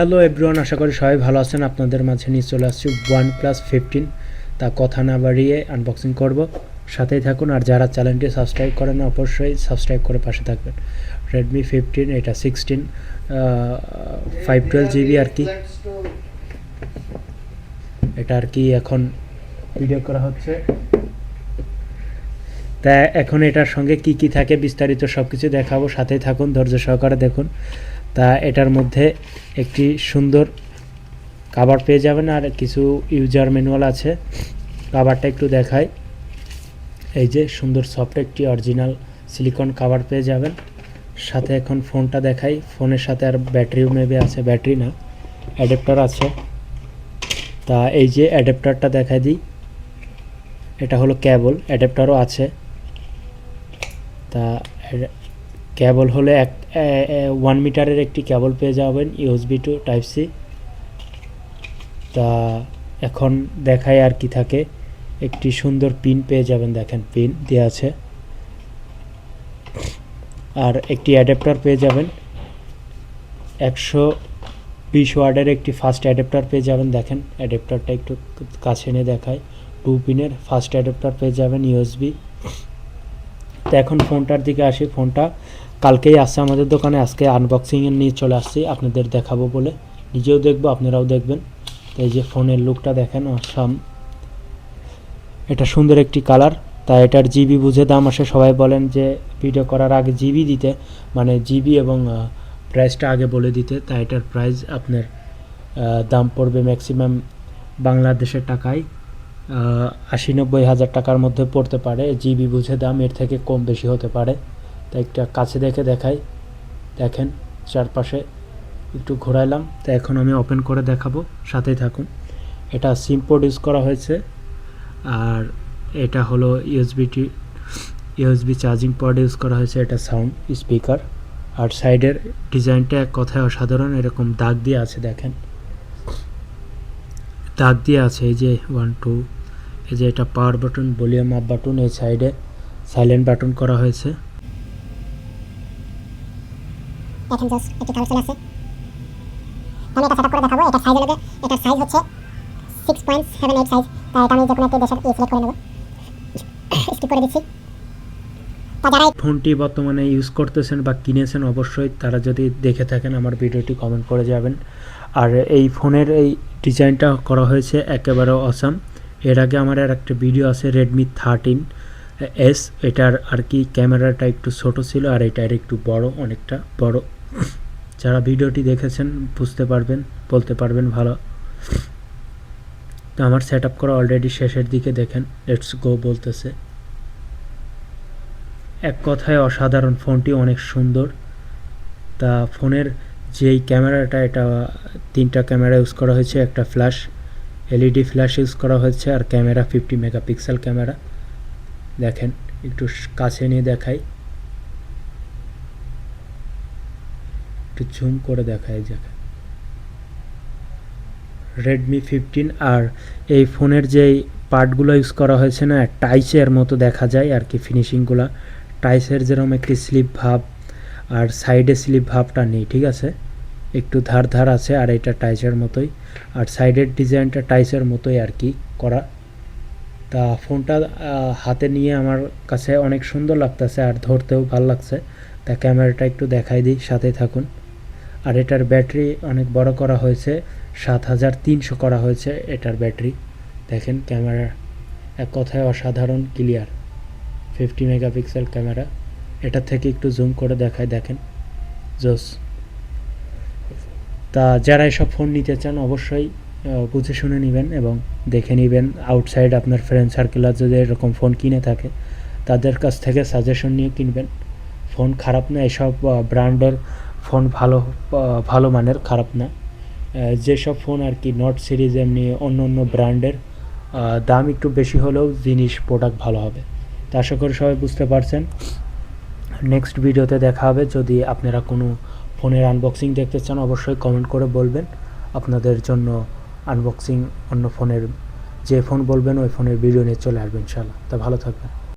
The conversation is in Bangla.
হ্যালো এভরিওয়ান আশা করি সবাই ভালো আছেন। আপনাদের মাঝে নিয়ে চলে আসছি ওয়ান প্লাস ফিফটিন তা কথা না বাড়িয়ে আনবক্সিং করব। সাথেই থাকুন, আর যারা চ্যানেলটি সাবস্ক্রাইব করেন অবশ্যই সাবস্ক্রাইব করে পাশে থাকবেন। রেডমি ফিফটিন এটা সিক্সটিন ফাইভ টুয়েলভ জিবি আর কি। এটা আর কি এখন ভিডিও করা হচ্ছে। তা এখন এটার সঙ্গে কি কি থাকে বিস্তারিত সব কিছু দেখাবো। সাথেই থাকুন, ধৈর্য সহকারে দেখুন। তা এটার মধ্যে একটি সুন্দর কাভার পেয়ে যাবেন আর কিছু ইউজার ম্যানুয়াল আছে। কাভারটা একটু দেখাই। এই যে সুন্দর সফট একটি অরিজিনাল সিলিকন কাভার পেয়ে যাবেন। সাথে এখন ফোনটা দেখাই। ফোনের সাথে আর ব্যাটারিও মেবি আছে ব্যাটারি না অ্যাডাপ্টার আছে। তা এই যে অ্যাডাপ্টারটা দেখাই দিই। এটা হলো ক্যাবল অ্যাডাপ্টারও আছে। তা ক্যাবল হলে এক ওয়ান মিটারের একটি ক্যাবল পেয়ে যাবেন ইউএসবি টু টাইপ সি তা এখন দেখায় আর কি থাকে। একটি সুন্দর পিন পেয়ে যাবেন, দেখেন পিন দেওয়া আছে। আর একটি অ্যাডাপ্টার পেয়ে যাবেন। একশো বিশ ওয়ার্ডের একটি ফাস্ট অ্যাডাপ্টার পেয়ে যাবেন, দেখেন অ্যাডাপ্টারটা একটু কাছে এনে দেখায়। টু পিনের ফাস্ট অ্যাডাপ্টার পেয়ে যাবেন ইউএসবি তো এখন ফোনটার দিকে আসি ফোনটা কালকেই আসছে আমাদের দোকানে, আজকে আনবক্সিংয়ে নিয়ে চলে আসছি, আপনাদের দেখাবো বলে। নিজেও দেখব, আপনারাও দেখবেন। তো এই যে ফোনের লুকটা দেখেন সাম এটা সুন্দর একটি কালার তা এটার জিবি বুঝে দাম আসে। সবাই বলেন যে ভিডিও করার আগে জিবি দিতে মানে জিবি এবং প্রাইসটা আগে বলে দিতে তা এটার প্রাইস আপনার দাম পড়বে ম্যাক্সিমাম বাংলাদেশের টাকায় আশি নব্বই হাজার টাকার মধ্যে পড়তে পারে। জিবি বুঝে দাম, এর থেকে কম বেশি হতে পারে। তা একটা কাছে দেখে দেখাই। দেখেন, চারপাশে একটু ঘোরাইলাম। তা এখন আমি ওপেন করে দেখাবো। সাথেই থাকুন। এটা সিম পোর্ট ইউজ করা হয়েছে। আর এটা হলো ইউএসবিটি ইউএসবি চার্জিং পোর্ট ইউজ করা হয়েছে। এটা সাউন্ড স্পিকার আর সাইডের ডিজাইনটা এক কথায় অসাধারণ। এরকম দাগ দিয়ে আছে, দেখেন। দাগ দিয়ে আছে, এই যে ওয়ান টু এই যে এটা power button volume up button এই সাইডে সাইলেন্ট বাটন করা হয়েছে। দেখেন জাস্ট একটি কালার চলে আসে। আমি এটা সেটআপ করে দেখাবো এটা সাইজ সাইজ হচ্ছে six point seven eight size তাই এটা আমি যে কোনো দেশের সিলেক্ট করে নেব। স্কিপ করে দিচ্ছি। ফোনটি বর্তমানে ইউজ করতেছেন বা কিনেছেন, অবশ্যই তারা যদি দেখে থাকেন, আমার ভিডিওটি কমেন্ট করে যাবেন। আর এই ফোনের এই ডিজাইনটা করা হয়েছে একেবারে অসাম এর আগে আমার আর একটা ভিডিও আছে রেডমি থার্টিন এস, এটার আর কি ক্যামেরাটা একটু ছোট ছিল আর এটার একটু বড়, অনেকটা বড়। যারা ভিডিওটি দেখেছেন বুঝতে পারবেন, বলতে পারবেন ভালো। তো আমার সেট আপ করা অলরেডি শেষের দিকে দেখেন লেটস গো বলতেছে। এক কথায় অসাধারণ ফোনটি, অনেক সুন্দর। তা ফোনের যেই ক্যামেরাটা, এটা তিনটা ক্যামেরা ইউজ করা হয়েছে, একটা ফ্ল্যাশ এলইডি ফ্ল্যাশ ইউজ করা হয়েছে, আর ক্যামেরা ফিফটি মেগাপিক্সেল ক্যামেরা। দেখেন, একটু কাছে নিয়ে দেখাই। একটু জুম করে দেখাই, দেখেন। রেডমি ফিফটিন আর এই ফোনের যেই পার্টগুলো ইউজ করা হয়েছে না টাইসের মতো দেখা যায় আর কি ফিনিশিংগুলো টাইসের যেরকম একটি স্লিপ ভাব আর সাইডে স্লিপ ভাবটা নেই, ঠিক আছে? একটু ধার ধার আছে আর এটা টাইসের মতোই। আর সাইডের ডিজাইনটা টাইসের মতোই আর কি করা তা ফোনটা হাতে নিয়ে আমার কাছে অনেক সুন্দর লাগতেছে আর ধরতেও ভালো লাগছে। তা ক্যামেরাটা একটু দেখাই দিই সাথে থাকুন। আর এটার ব্যাটারি অনেক বড় করা হয়েছে, সাত হাজার তিনশো করা হয়েছে এটার ব্যাটারি। দেখেন ক্যামেরা, এক কথায় অসাধারণ, ক্লিয়ার। Fifty megapixel camera. এটা থেকে একটু জুম করে দেখায় দেখেন। জোস। তা যারা এসব ফোন নিতে চান, অবশ্যই বুঝে শুনে নেবেন এবং দেখে নেবেন আউটসাইড আপনার ফ্রেন্ড সার্কেলার যদি এরকম ফোন কিনে থাকে, তাদের কাছ থেকে সাজেশন নিয়ে কিনবেন। ফোন খারাপ না, এসব ব্র্যান্ডের ফোন ভালো ভালো মানের খারাপ না। যেসব ফোন আর কি নট সিরিজ এমনি অন্য অন্য ব্র্যান্ডের দাম একটু বেশি হলেও জিনিস প্রোডাক্ট ভালো হবে। তা আশা করি সবাই বুঝতে পারছেন। নেক্সট ভিডিওতে দেখা হবে। যদি আপনারা কোনো ফোনের আনবক্সিং দেখতে চান, অবশ্যই কমেন্ট করে বলবেন। আপনাদের জন্য আনবক্সিং অন্য ফোনের যে ফোন বলবেন, ওই ফোনের ভিডিও নিয়ে চলে আসবেন ইনশাল্লাহ তা ভালো থাকবেন।